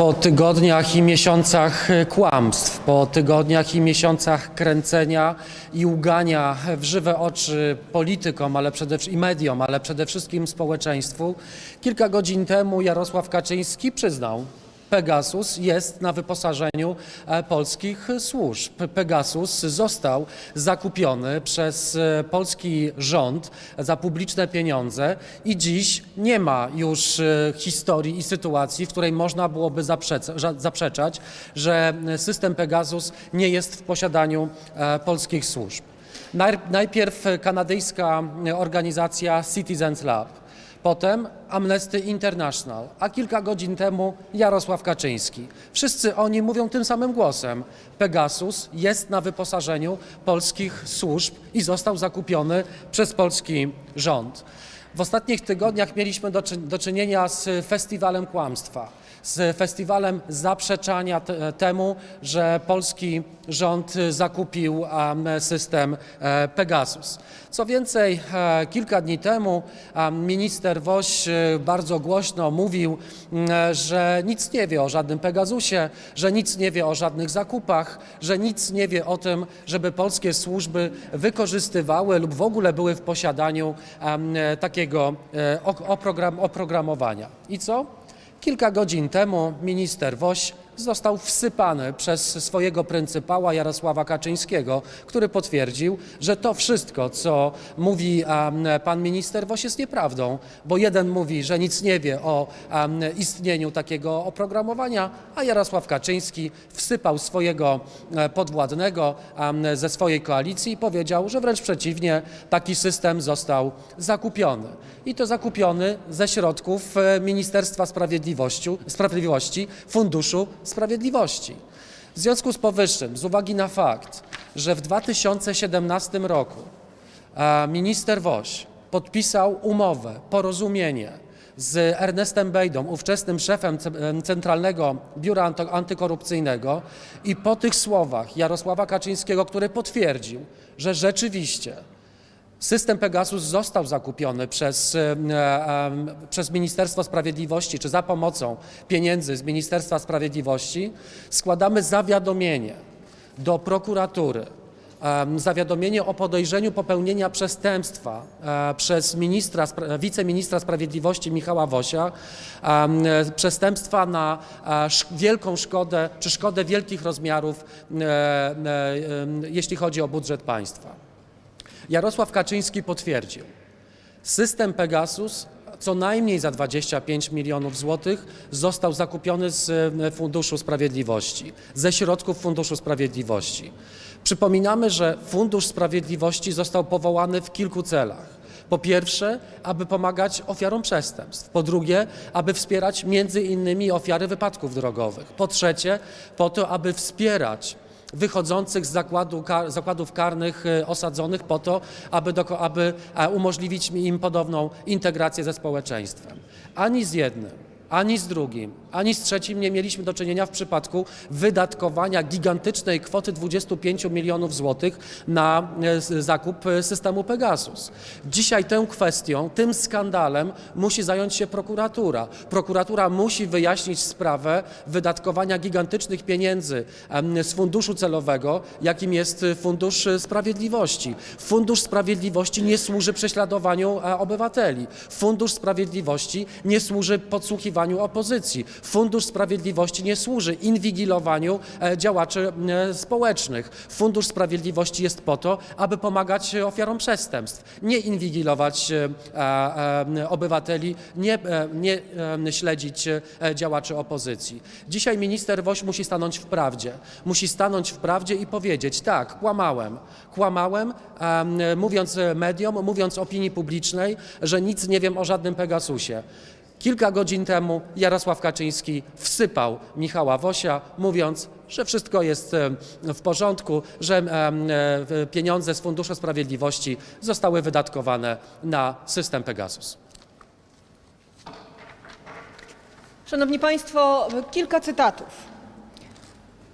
Po tygodniach i miesiącach e, kłamstw, po tygodniach i miesiącach kręcenia i ugania w żywe oczy politykom ale przede, i mediom, ale przede wszystkim społeczeństwu, kilka godzin temu Jarosław Kaczyński przyznał, Pegasus jest na wyposażeniu e, polskich służb. Pegasus został zakupiony przez e, polski rząd za publiczne pieniądze i dziś nie ma już e, historii i sytuacji, w której można byłoby zaprzeczać, że system Pegasus nie jest w posiadaniu polskich służb. Najpierw kanadyjska organizacja Citizens Lab. Potem Amnesty International, a kilka godzin temu Jarosław Kaczyński. Wszyscy oni mówią tym samym głosem. Pegasus jest na wyposażeniu polskich służb i został zakupiony przez polski rząd. W ostatnich tygodniach mieliśmy do, czy- do czynienia z festiwalem kłamstwa, z festiwalem zaprzeczania te, temu, że polski rząd zakupił em, system e, Pegasus. Co więcej, e, kilka dni temu em, minister Woś e, bardzo głośno mówił, że nic nie wie o żadnym Pegasusie, że nic nie wie o żadnych zakupach, że nic nie wie o tym, żeby polskie służby wykorzystywały lub w ogóle były w posiadaniu takiego e, oprogramowania. I co? Kilka godzin temu minister Woś został wsypany przez swojego pryncypała Jarosława Kaczyńskiego, który potwierdził, że to wszystko, co mówi pan minister Woś jest nieprawdą, bo jeden mówi, że nic nie wie o istnieniu takiego oprogramowania, a Jarosław Kaczyński wsypał swojego e, podwładnego ze swojej koalicji i powiedział, że wręcz przeciwnie, taki system został zakupiony. I to zakupiony ze środków e, Ministerstwa Sprawiedliwości, Sprawiedliwości Funduszu Sprawiedliwości. W związku z powyższym, z uwagi na fakt, że w 2017 roku e, minister Woś podpisał umowę, porozumienie z Ernestem Bejdą, ówczesnym szefem em, Centralnego Biura Anty- Antykorupcyjnego i po tych słowach Jarosława Kaczyńskiego, który potwierdził, że rzeczywiście System Pegasus został zakupiony przez, e, e, przez Ministerstwo Sprawiedliwości, czy za pomocą pieniędzy z Ministerstwa Sprawiedliwości. Składamy zawiadomienie do prokuratury. Zawiadomienie o podejrzeniu popełnienia przestępstwa e, przez ministra, wiceministra sprawiedliwości Michała Wosia, przestępstwa na wielką szkodę, czy szkodę wielkich rozmiarów, jeśli chodzi o budżet państwa. Jarosław Kaczyński potwierdził, system Pegasus co najmniej za 25 milionów złotych został zakupiony z e, Funduszu Sprawiedliwości, ze środków Funduszu Sprawiedliwości. Przypominamy, że Fundusz Sprawiedliwości został powołany w kilku celach. Po pierwsze, aby pomagać ofiarom przestępstw. Po drugie, aby wspierać między innymi ofiary wypadków drogowych. Po trzecie, po to, aby wspierać wychodzących z zakładu, kar, zakładów karnych e, osadzonych po to, aby, doko, aby e, umożliwić im podobną integrację ze społeczeństwem. Ani z jednym, ani z drugim, ani z trzecim nie mieliśmy do czynienia w przypadku wydatkowania gigantycznej kwoty 25 milionów złotych na e, zakup e, systemu Pegasus. Dzisiaj tą kwestią, tym skandalem musi zająć się prokuratura. Prokuratura musi wyjaśnić sprawę wydatkowania gigantycznych pieniędzy z funduszu celowego, jakim jest Fundusz Sprawiedliwości. Fundusz Sprawiedliwości nie służy prześladowaniu e, obywateli. Fundusz Sprawiedliwości nie służy podsłuchiwaniu opozycji. Fundusz Sprawiedliwości nie służy inwigilowaniu e, działaczy e, społecznych. Fundusz Sprawiedliwości jest po to, aby pomagać ofiarom przestępstw, nie inwigilować e, obywateli, nie, nie śledzić działaczy opozycji. Dzisiaj minister Woś musi stanąć w prawdzie. Musi stanąć w prawdzie i powiedzieć: tak, kłamałem. Kłamałem, em, mówiąc mediom, mówiąc opinii publicznej, że nic nie wiem o żadnym Pegasusie. Kilka godzin temu Jarosław Kaczyński wsypał Michała Wosia, mówiąc, że wszystko jest w porządku, że e, pieniądze z Funduszu Sprawiedliwości zostały wydatkowane na system Pegasus. Szanowni Państwo, kilka cytatów.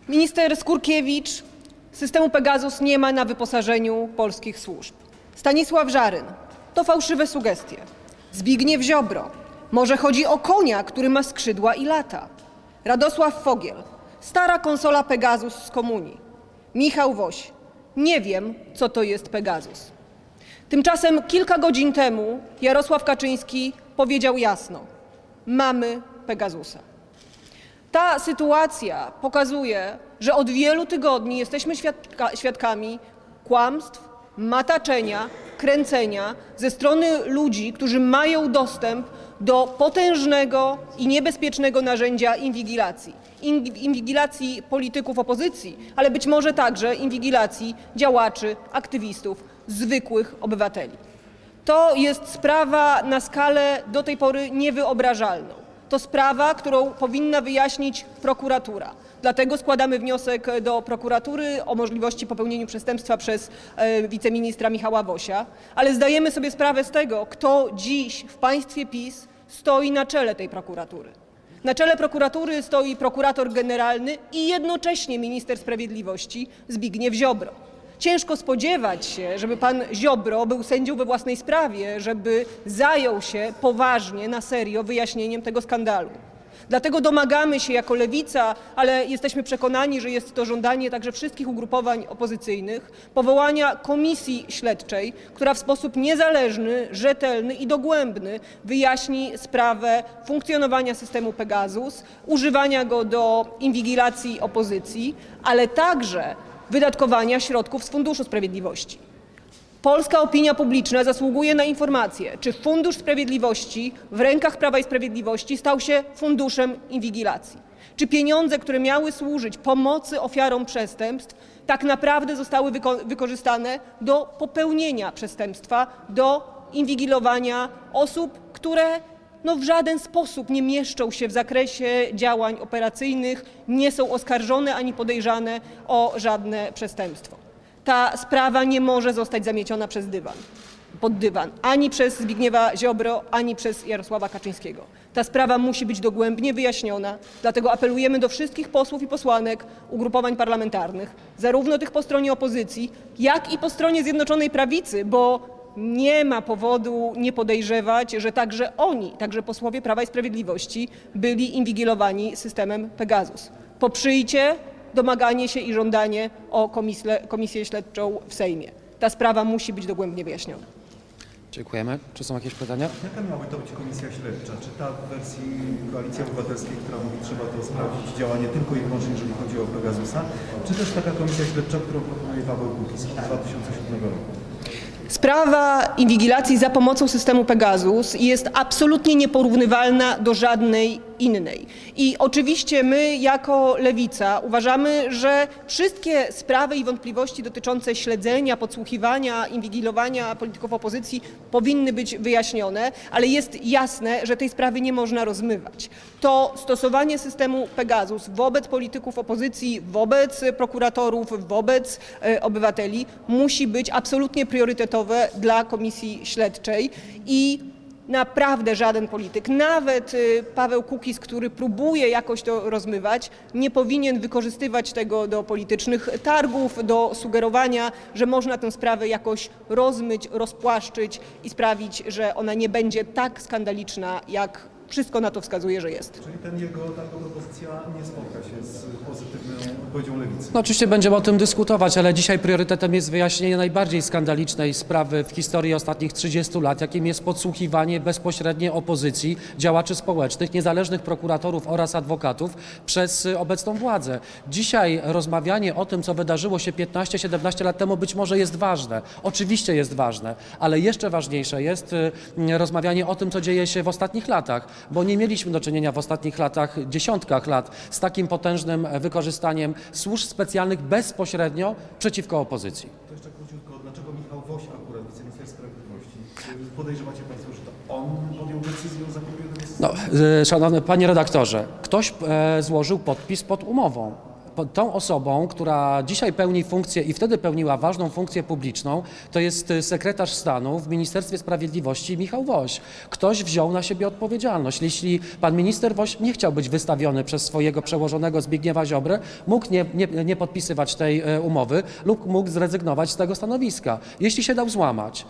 Minister Skurkiewicz, systemu Pegasus nie ma na wyposażeniu polskich służb. Stanisław Żaryn, to fałszywe sugestie. Zbigniew Ziobro, może chodzi o konia, który ma skrzydła i lata. Radosław Fogiel, stara konsola Pegasus z komunii. Michał Woś, nie wiem, co to jest Pegasus. Tymczasem kilka godzin temu Jarosław Kaczyński powiedział jasno: Mamy Pegasusa. Ta sytuacja pokazuje, że od wielu tygodni jesteśmy świadka, świadkami kłamstw, mataczenia, kręcenia ze strony ludzi, którzy mają dostęp do potężnego i niebezpiecznego narzędzia inwigilacji. In- Inwigilacji polityków opozycji, ale być może także inwigilacji działaczy, aktywistów, zwykłych obywateli. To jest sprawa na skalę do tej pory niewyobrażalną. To sprawa, którą powinna wyjaśnić prokuratura. Dlatego składamy wniosek do prokuratury o możliwości popełnienia przestępstwa przez e, wiceministra Michała Wosia, ale zdajemy sobie sprawę z tego, kto dziś w państwie PiS stoi na czele tej prokuratury. Na czele prokuratury stoi prokurator generalny i jednocześnie minister sprawiedliwości Zbigniew Ziobro. Ciężko spodziewać się, żeby pan Ziobro był sędzią we własnej sprawie, żeby zajął się poważnie, na serio wyjaśnieniem tego skandalu. Dlatego domagamy się jako lewica, ale jesteśmy przekonani, że jest to żądanie także wszystkich ugrupowań opozycyjnych, powołania komisji śledczej, która w sposób niezależny, rzetelny i dogłębny wyjaśni sprawę funkcjonowania systemu Pegasus, używania go do inwigilacji opozycji, ale także wydatkowania środków z Funduszu Sprawiedliwości. Polska opinia publiczna zasługuje na informację, czy Fundusz Sprawiedliwości w rękach Prawa i Sprawiedliwości stał się funduszem inwigilacji. Czy pieniądze, które miały służyć pomocy ofiarom przestępstw, tak naprawdę zostały wyko- wykorzystane do popełnienia przestępstwa, do inwigilowania osób, które no w żaden sposób nie mieszczą się w zakresie działań operacyjnych, nie są oskarżone ani podejrzane o żadne przestępstwo. Ta sprawa nie może zostać zamieciona przez dywan, pod dywan, ani przez Zbigniewa Ziobro, ani przez Jarosława Kaczyńskiego. Ta sprawa musi być dogłębnie wyjaśniona, dlatego apelujemy do wszystkich posłów i posłanek ugrupowań parlamentarnych, zarówno tych po stronie opozycji, jak i po stronie Zjednoczonej Prawicy, bo nie ma powodu nie podejrzewać, że także oni, także posłowie Prawa i Sprawiedliwości byli inwigilowani systemem Pegasus. Poprzyjcie domaganie się i żądanie o komisle, komisję śledczą w Sejmie. Ta sprawa musi być dogłębnie wyjaśniona. Dziękujemy. Czy są jakieś pytania? Jaka miałaby to być komisja śledcza? Czy ta w wersji Koalicji Obywatelskiej, która mówi, trzeba to sprawdzić, działa nie tylko i wyłącznie, jeżeli chodzi o Pegasusa, czy też taka komisja śledcza, którą proponuje Paweł Kukiz od 2007 roku? Sprawa inwigilacji za pomocą systemu Pegasus jest absolutnie nieporównywalna do żadnej innej. I oczywiście my jako lewica uważamy, że wszystkie sprawy i wątpliwości dotyczące śledzenia, podsłuchiwania, inwigilowania polityków opozycji powinny być wyjaśnione, ale jest jasne, że tej sprawy nie można rozmywać. To stosowanie systemu Pegasus wobec polityków opozycji, wobec prokuratorów, wobec e, obywateli musi być absolutnie priorytetowe dla komisji śledczej i naprawdę żaden polityk, nawet y, Paweł Kukiz, który próbuje jakoś to rozmywać, nie powinien wykorzystywać tego do politycznych targów, do sugerowania, że można tę sprawę jakoś rozmyć, rozpłaszczyć i sprawić, że ona nie będzie tak skandaliczna, jak wszystko na to wskazuje, że jest. Czyli ten jego, ta propozycja nie spotka się z pozytywną odpowiedzią Lewicy. No oczywiście będziemy o tym dyskutować, ale dzisiaj priorytetem jest wyjaśnienie najbardziej skandalicznej sprawy w historii ostatnich 30 lat, jakim jest podsłuchiwanie bezpośrednie opozycji, działaczy społecznych, niezależnych prokuratorów oraz adwokatów przez obecną władzę. Dzisiaj rozmawianie o tym, co wydarzyło się 15-17 lat temu być może jest ważne. Oczywiście jest ważne, ale jeszcze ważniejsze jest y, rozmawianie o tym, co dzieje się w ostatnich latach, bo nie mieliśmy do czynienia w ostatnich latach, dziesiątkach lat z takim potężnym wykorzystaniem służb specjalnych bezpośrednio przeciwko opozycji. To jeszcze króciutko, dlaczego Michał Woś akurat, wiceminister sprawiedliwości? Podejrzewacie Państwo, że to on podjął decyzję o zakupie? No, e, szanowny panie redaktorze, ktoś e, złożył podpis pod umową. Tą osobą, która dzisiaj pełni funkcję i wtedy pełniła ważną funkcję publiczną, to jest e, sekretarz stanu w Ministerstwie Sprawiedliwości Michał Woś. Ktoś wziął na siebie odpowiedzialność. Jeśli pan minister Woś nie chciał być wystawiony przez swojego przełożonego Zbigniewa Ziobrę, mógł nie, nie, nie podpisywać tej e, umowy lub mógł zrezygnować z tego stanowiska. Jeśli się dał złamać,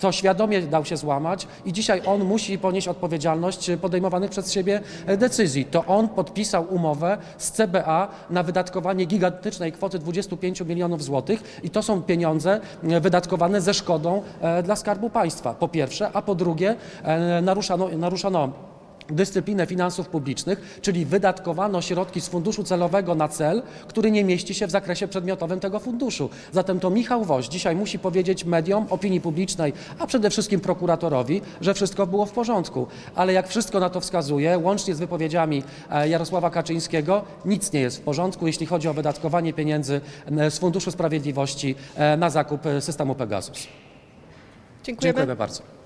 to świadomie dał się złamać i dzisiaj on musi ponieść odpowiedzialność podejmowanych przez siebie decyzji. To on podpisał umowę z CBA na wydatkowanie gigantycznej kwoty 25 milionów złotych i to są pieniądze e, wydatkowane ze szkodą e, dla Skarbu Państwa, po pierwsze, a po drugie e, naruszano, naruszano dyscyplinę finansów publicznych, czyli wydatkowano środki z funduszu celowego na cel, który nie mieści się w zakresie przedmiotowym tego funduszu. Zatem to Michał Woś dzisiaj musi powiedzieć mediom, opinii publicznej, a przede wszystkim prokuratorowi, że wszystko było w porządku. Ale jak wszystko na to wskazuje, łącznie z wypowiedziami e, Jarosława Kaczyńskiego, nic nie jest w porządku, jeśli chodzi o wydatkowanie pieniędzy e, z Funduszu Sprawiedliwości e, na zakup systemu Pegasus. Dziękujemy. Dziękujemy bardzo.